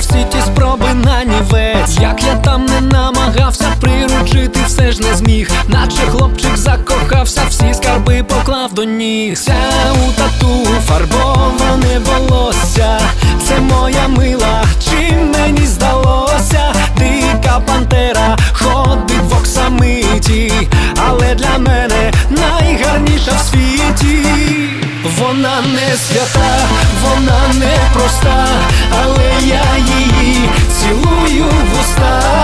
всі ті спроби на нівець. Як я там не намагався приручити, все ж не зміг. Наче хлопчик закохався, всі скарби поклав до ніг. Ся у тату фарбоване Вона не свята, вона не проста, але я її цілую в уста.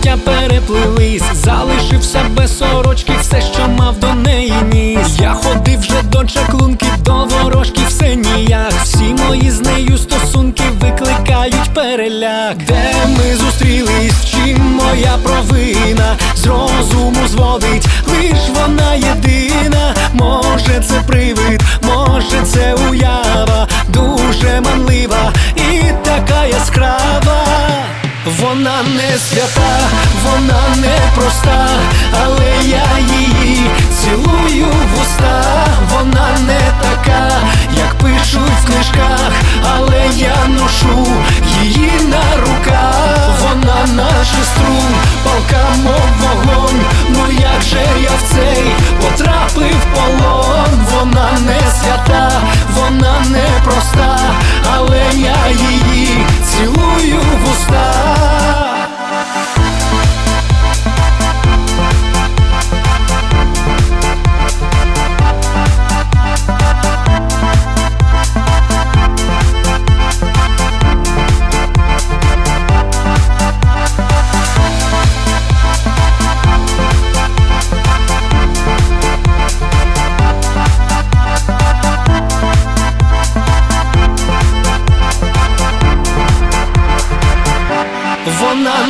Почуття переплились. Залишився без сорочки, все, що мав до неї ніс. Я ходив вже до чаклунки, до ворожки, все ніяк. Всі мої з нею стосунки викликають переляк. Де ми зустрілись, чим моя провина? Вона не свята, вона не проста, але я її цілую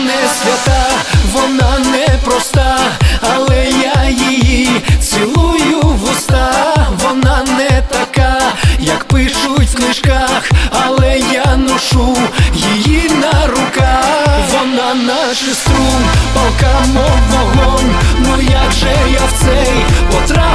не свята, вона не проста, але я її цілую в уста. Вона не така, як пишуть в книжках, але я ношу її на руках. Вона наш струм, палка мов вогонь. Ну як же я в цей потрапив